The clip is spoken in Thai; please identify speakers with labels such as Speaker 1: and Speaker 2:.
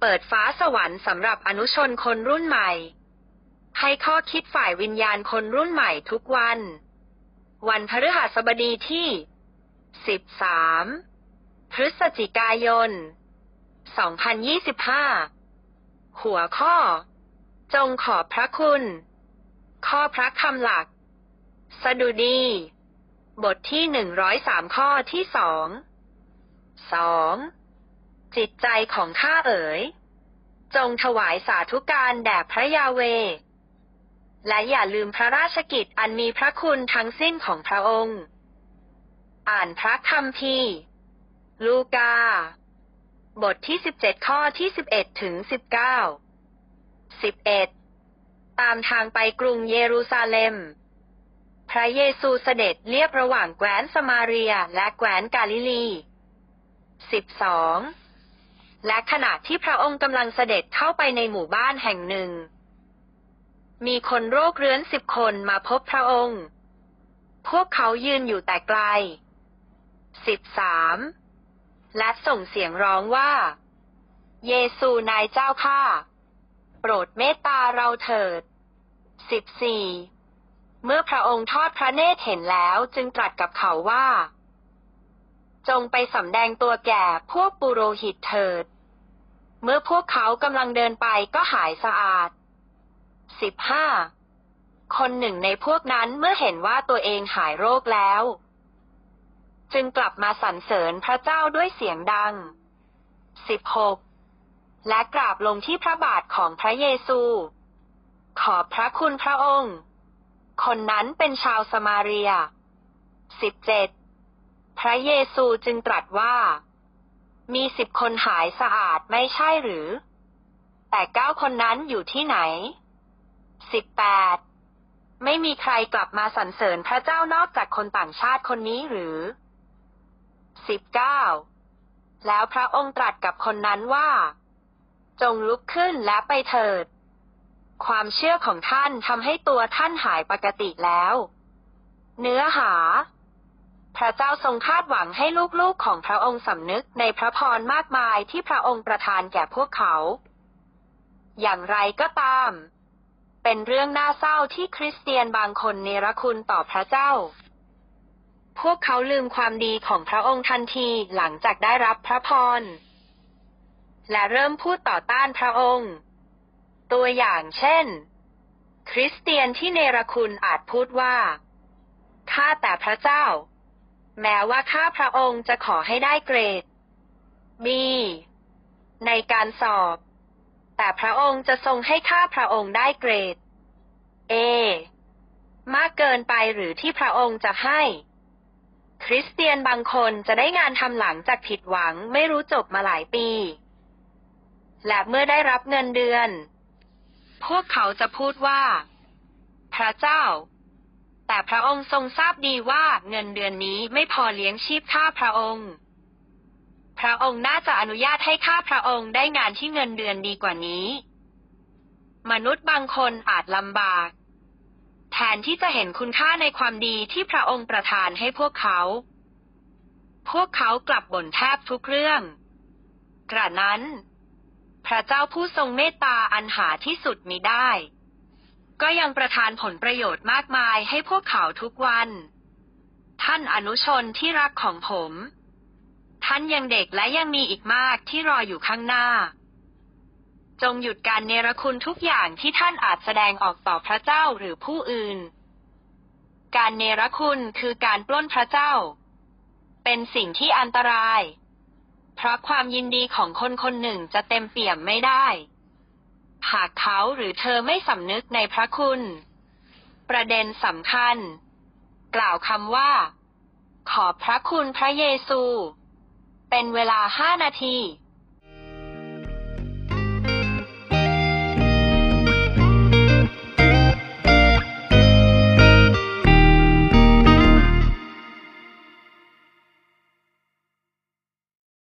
Speaker 1: เปิดฟ้าสวรรค์สำหรับอนุชนคนรุ่นใหม่ ให้ข้อคิดฝ่ายวิญญาณคนรุ่นใหม่ทุกวัน วันพฤหัสบดีที่ 13 พฤศจิกายน 2025 หัวข้อ จงขอบพระคุณ ข้อพระคำหลัก สดุดี บทที่ 103 ข้อที่สองสอง จิตใจของข้าเอ๋ย จงถวายสาธุการแด่พระยาเว และอย่าลืมพระราชกิจอันมีพระคุณทั้งสิ้นของพระองค์ อ่านพระคัมภีลูกา บทที่ 17 ข้อที่ 11 ถึง 19 11 ตามทางไปกรุงเยรูซาเล็ม พระเยซูเสด็จเลียบระหว่างแคว้นสมาเรียและแคว้นกาลิลี 12 และขณะที่พระองค์กำลังเสด็จเข้าไปในหมู่บ้านแห่งหนึ่ง มีคนโรคเรื้อนสิบคนมาพบพระองค์ พวกเขายืนอยู่แต่ไกล13และส่งเสียงร้องว่า เยซูนายเจ้าข้าโปรดเมตตาเราเถิด14เมื่อพระองค์ทอดพระเนตรเห็นแล้วจึงตรัสกับเขาว่า จงไปสำแดงตัวแก่พวกปุโรหิตเถิด เมื่อพวกเขากำลังเดินไปก็หายสะอาด 15. คนหนึ่งในพวกนั้นเมื่อเห็นว่าตัวเองหายโรคแล้ว จึงกลับมาสรรเสริญพระเจ้าด้วยเสียงดัง 16. และกราบลงที่พระบาทของพระเยซู ขอบพระคุณพระองค์ คนนั้นเป็นชาวสมาเรีย 17. พระเยซูจึงตรัสว่า มีสิบคนหายสะอาดไม่ใช่หรือ แต่เก้าคนนั้นอยู่ที่ไหน 18. ไม่มีใครกลับมาสรรเสริญพระเจ้านอกจากคนต่างชาติคนนี้หรือ 19. แล้วพระองค์ตรัสกับคนนั้นว่า จงลุกขึ้นและไปเถิด ความเชื่อของท่านทำให้ตัวท่านหายปกติแล้ว เนื้อหา พระเจ้าทรงคาดหวังให้ลูกๆของพระองค์สำนึกในพระพรมากมายที่พระองค์ประทานแก่พวกเขา อย่างไรก็ตาม เป็นเรื่องน่าเศร้าที่คริสเตียนบางคนเนรคุณต่อพระเจ้า พวกเขาลืมความดีของพระองค์ทันทีหลังจากได้รับพระพร และเริ่มพูดต่อต้านพระองค์ ตัวอย่างเช่น คริสเตียนที่เนรคุณอาจพูดว่า ข้าแต่พระเจ้า แม้ว่าข้าพระองค์จะขอให้ได้เกรด B ในการสอบ แต่พระองค์จะทรงให้ข้าพระองค์ได้เกรด A มากเกินไปหรือที่พระองค์จะให้ คริสเตียนบางคนจะได้งานทำหลังจากผิดหวังไม่รู้จบมาหลายปี และเมื่อได้รับเงินเดือน พวกเขาจะพูดว่า พระเจ้า แต่พระองค์ทรงทราบดีว่าเงินเดือนนี้ไม่พอเลี้ยงชีพข้าพระองค์ พระองค์น่าจะอนุญาตให้ข้าพระองค์ได้งานที่เงินเดือนดีกว่านี้ มนุษย์บางคนอาจลำบาก แทนที่จะเห็นคุณค่าในความดีที่พระองค์ประทานให้พวกเขา พวกเขากลับบ่นแทบทุกเรื่อง กระนั้น พระเจ้าผู้ทรงเมตตาอันหาที่สุดมิได้ ก็ยังประทานผลประโยชน์มากมายให้พวกเขาทุกวัน ท่านอนุชนที่รักของผม ท่านยังเด็กและยังมีอีกมากที่รออยู่ข้างหน้า จงหยุดการเนรคุณทุกอย่างที่ท่านอาจแสดงออกต่อพระเจ้าหรือผู้อื่น การเนรคุณคือการปล้นพระเจ้า เป็นสิ่งที่อันตราย เพราะความยินดีของคนคนหนึ่งจะเต็มเปี่ยมไม่ได้ หากเขาหรือเธอไม่สำนึกในพระคุณ ประเด็นสำคัญ กล่าวคำว่า ขอบพระคุณพระเยซู เป็นเวลาห้านาที